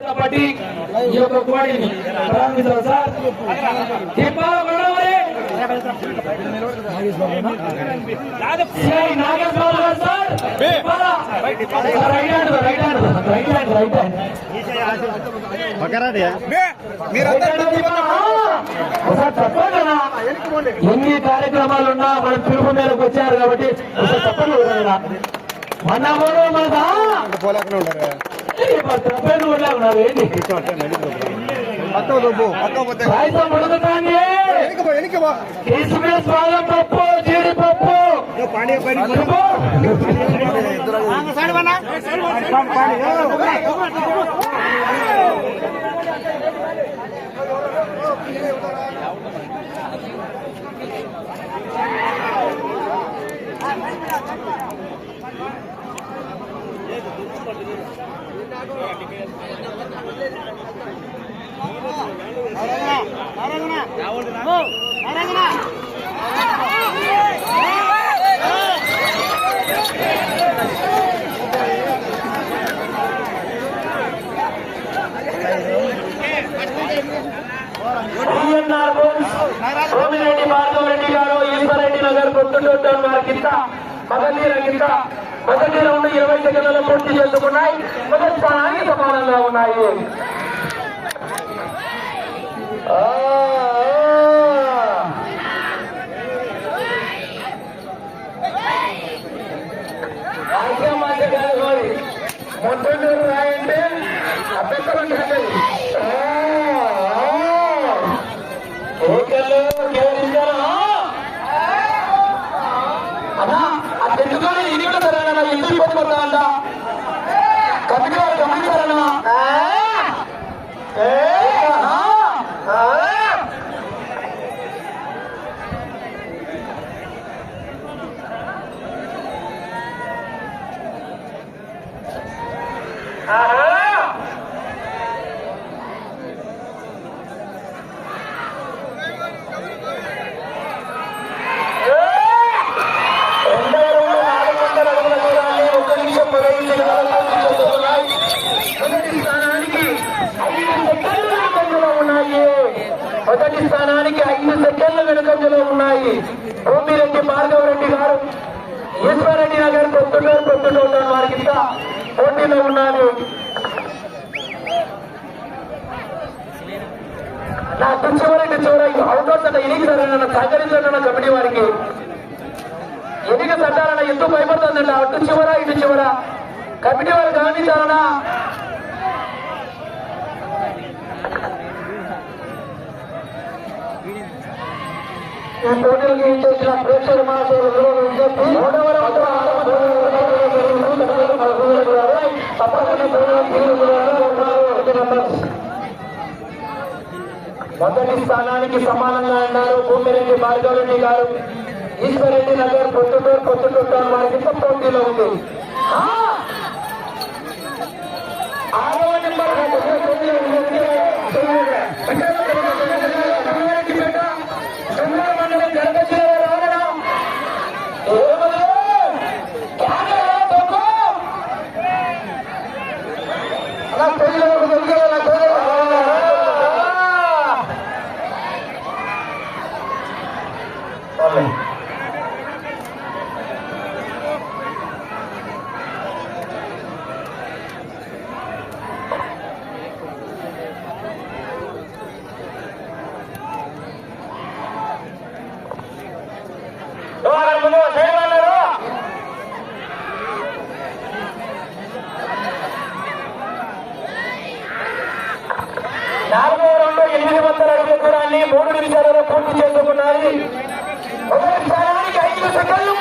కాబట్టి ఈ యొక్క కోడిని ప్రారంభించాలి సార్ తిప్పాల గొడవరి సిఐ నాగేశ్వరరావు గారు sir తిప్పాల. Sir, right hand right hand right hand right hand right hand తిప్పాల. ఒకసారి చెప్పండి అన్న. ఎన్ని కార్యక్రమాలు ఉన్నా మన పిలుపు మేరకు వచ్చారు కాబట్టి ఒకసారి చెప్పండి ఎవరైనా. మన ఊరు మనదా పోలేకనే ఉండరు చెప్పండి ఊళ్ళో ఉన్నారు ఏంటి పక్క దుబ్బు పక్క పోతే పాయసం ఉడుకుతాంది వెనక్కి పో వెనక్కి పో కిస్మిస్ బాదం పప్పు జీడిపప్పు పప్పు. ఈఎన్ఆర్ Bones, Somireddy Bhargavareddy గారు ఈశ్వరెడ్డి నగర్ కొట్టుటోటం వారి కింద మగధీర కింద మొదటి రౌండ్ ఇరవై సెకండ్లలో పూర్తి చేసుకున్నాయి. మొదటి స్థానానికి సమానంగా ఉన్నాయి. మొత్తం ఆ. ఆశ్రమాంత కాదు మొట్టమొదటి రాయంటే అభ్యంతరం కాదు ఆ, ఆ. ఓకేళ్ళు కేవలించారా అన్నా ఆ తెచ్చుకొని ఇది కూడా సరేనా ఎందుకు ఇబ్బంది పడతా అంట కమిటీ వారు గమనించారన్నా ఏ, ఆ, ఆ. ఆహా. రెండవ రౌండ్ నాలుగు వందల అడుగుల దూరాన్ని ఒక నిమిషం పదహైదు సెకండ్లలో పూర్తి చేసుకున్నాయి. మొదటి స్థానానికి ఐదు సెకండ్లు వెనుకంజలో ఉన్నాయి మొదటి స్థానానికి ఐదు ఉన్నాయి భూమిరెడ్డి భార్గవరెడ్డి గారు ఈశ్వరెడ్డి నగర్ కొత్తూరు కొత్తూరు వారి పోటీలో ఉన్నారు నా చివరికి చివర అవకాశం అంటే ఇనికి సరైన సహకరించండి కమిటీ వారికి. ఎన్నిక చట్టాలన్న ఎందుకు భయపడుతుందండి అటు చివర ఇటు చివర. కమిటీ వారు గమనించాలనా ఈ పోటీలకు చేసిన ప్రేక్షక మహాశయులు విజ్ఞప్తి. మూడవ మొదటి స్థానానికి సమానంగా ఉన్నారు భూమిరెడ్డి భార్గవరెడ్డి గారు. ఈశ్వరెడ్డి నగర్ పొత్తుటూరు పొత్తుటూరు వారికి పోటీలో ఉంది. ముందు నాలుగో రెండు ఎనిమిది వందల అడుగుల దూరాన్ని మూడు నిమిషాలలో పూర్తి చేసుకున్నాయి. మొదటి స్థానానికి ఐదు సెకండ్లు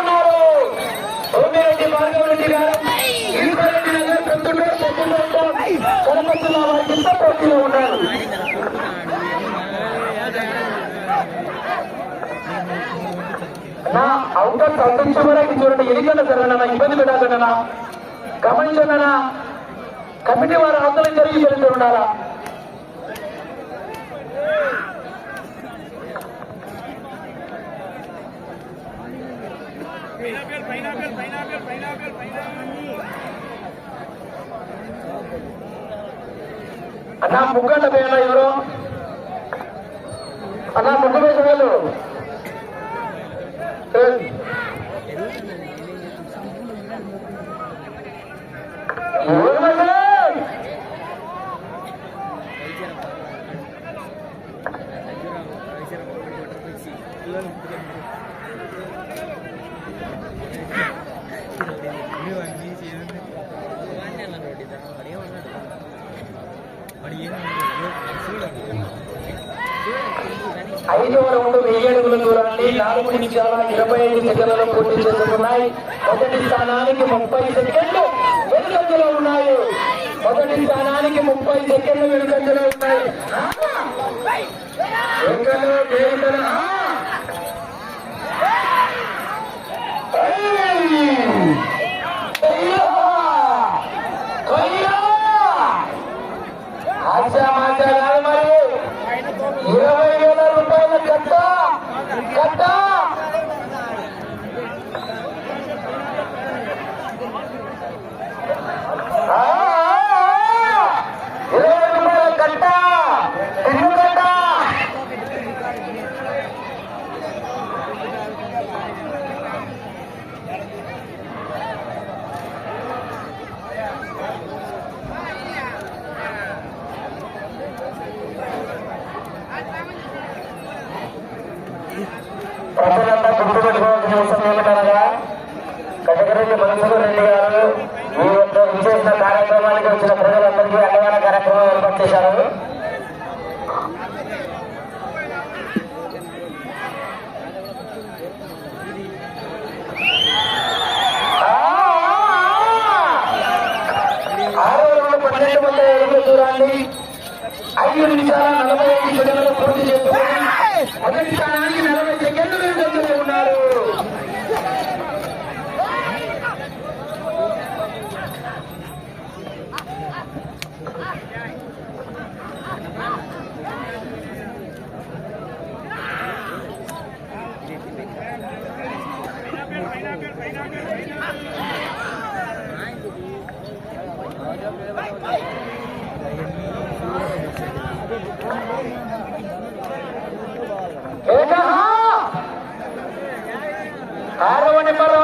ఉన్నారు సోమిరెడ్డి గారు నగర్ వారి కింద పోటీలో ఉన్నారు నా అవుటర్ చూడండి ఎన్నికల జరగనన్నా ఇబ్బంది పెట్టాలన్నా గమనించండి కమిటీ వారు ఆందోళన జరిగి వెళ్తూ ఉండాలా అన్నా ముగ్గంట పేరు ఎవరు అన్నా ముగ్గు వేసే వాళ్ళు. ఐదు రౌండ్ వెయ్యి అడుగుల దూరాన్ని నాలుగు నిమిషాల ఇరవై ఐదు సెకండ్లలో పూర్తి చేసుకున్నాయి. మొదటి స్థానానికి ముప్పై సెకండ్లు వెనుకంజలో ఉన్నాయి. మొదటి స్థానానికి ముప్పై సెకండ్లు వెనుకంజలో ఉన్నాయి. వెనుకలో ఐదు నిమిషాల నలభై ఐదు సెకండ్లు పూర్తి చేసుకుని మొదటి స్థానానికి నలభై సెకండ్లు వెనుకంజలో ఉన్నారు ఏకహ! ఆరవ నెంబర్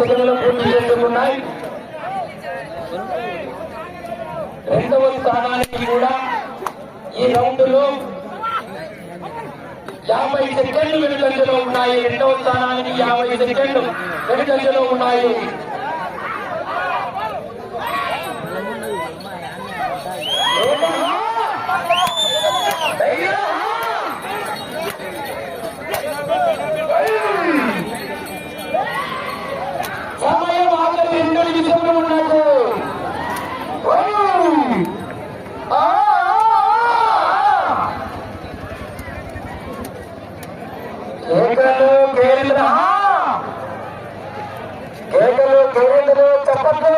నిమిషాల పూర్తి చేసుకున్నాయి రెండవ స్థానానికి కూడా ఈ రౌండ్లో యాభై సెకండ్లు వెనుకంజలో ఉన్నాయి. రెండవ స్థానానికి యాభై సెకండ్లు వెనుకంజలో ఉన్నాయి. కేంద్ర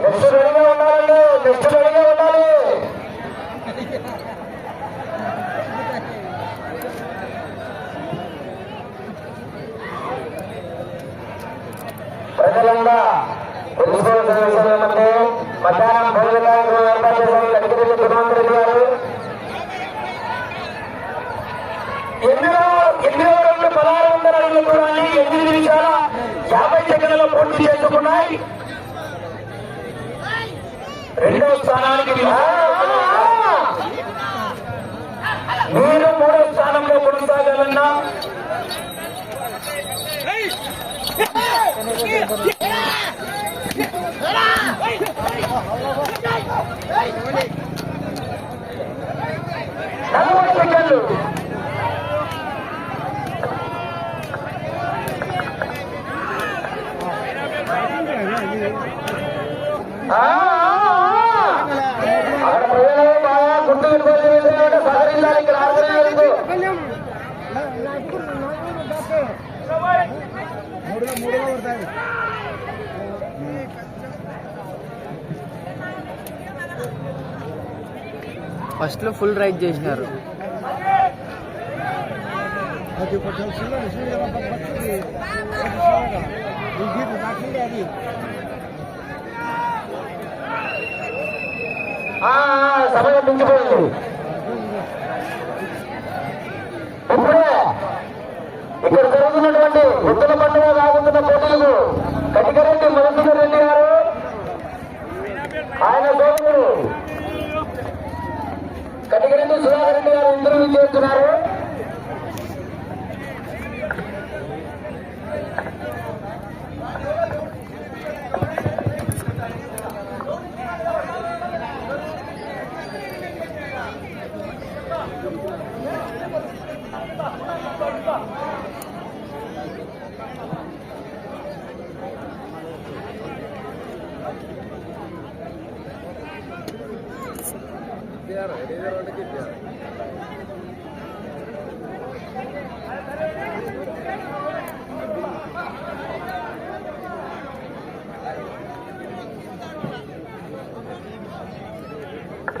నెక్స్ట్ రెడీగా ఉండాలండి నెక్స్ట్ రెడీగా ఉండాలి ప్రజలంగా తెలుసుకోవాల్సిన విషయం ఏమంటే మధ్యాహ్నం భోజన కార్యక్రమం ఏర్పాటు చేసిన కటికరెడ్డి తిరువంత్ రెడ్డి గారు ఎనిమిదో ఎనిమిదో రెండు పదహారు వందల అడుగుల దూరాన్ని ఎనిమిది నిమిషాల యాభై సెకండ్లలో పూర్తి చేసుకున్నాయి రెండవ స్థానానికి మీరు మూడవ స్థానంలో కొనసాగాలన్నా నలభై సెకండ్లు. సహకరించాలి ఇక్కడ ఫస్ట్లో ఫుల్ రైడ్ చేసినారు అది. సమయం మించిపోయింది ఇప్పుడు ఇక్కడ జరుగుతున్నటువంటి ఎద్దుల పండుగ రాబోతున్న పోటీలకు కటికరెడ్డి మధుసూదర్ రెడ్డి గారు ఆయన సోదరుడు కటికరెడ్డి సుధాకర్ రెడ్డి గారు ఇంటర్వ్యూ చేస్తున్నారు.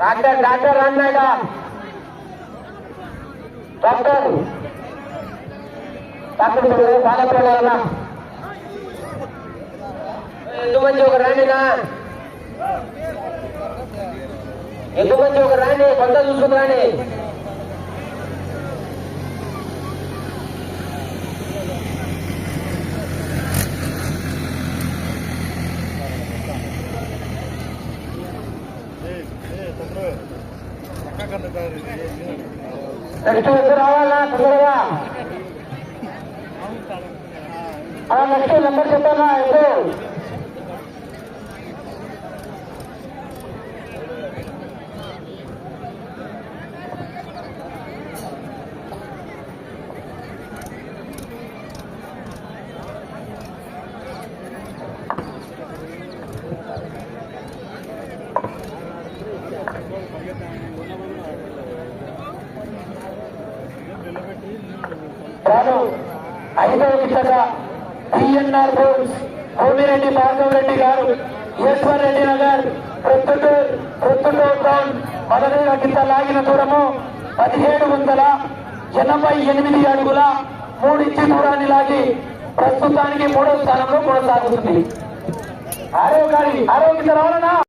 డాక్టర్ డాక్టర్ అన్నాడ డాక్టర్. డాక్టర్ బాలపిల్లల ఎందుకు మంచి ఒక రాణినా ఎందుకు మంచి ఒక రాణి? కొంత చూసుకుని రాణి. నెక్స్ట్ ఎప్పుడు రావాలా? తొందరగా. నెక్స్ట్ నెంబర్ చెప్పాలా ఎప్పుడు రాను ఐదవ విషయంగా టిఎన్ఆర్ బోర్డ్స్ కోమిరెడ్డి భార్గవ్ రెడ్డి గారు ఈశ్వర్ రెడ్డి నగర్ ప్రొద్దుటూరు ప్రొద్దుటూరు టౌన్ మొదటి కింద లాగిన దూరము పదిహేడు వందల ఎనభై ఎనిమిది అడుగుల మూడించి దూరాన్ని లాగి ప్రస్తుతానికి మూడో స్థానంలో కొనసాగుతుంది. ఆరో గారి ఆరోగ్య రావాలన్నా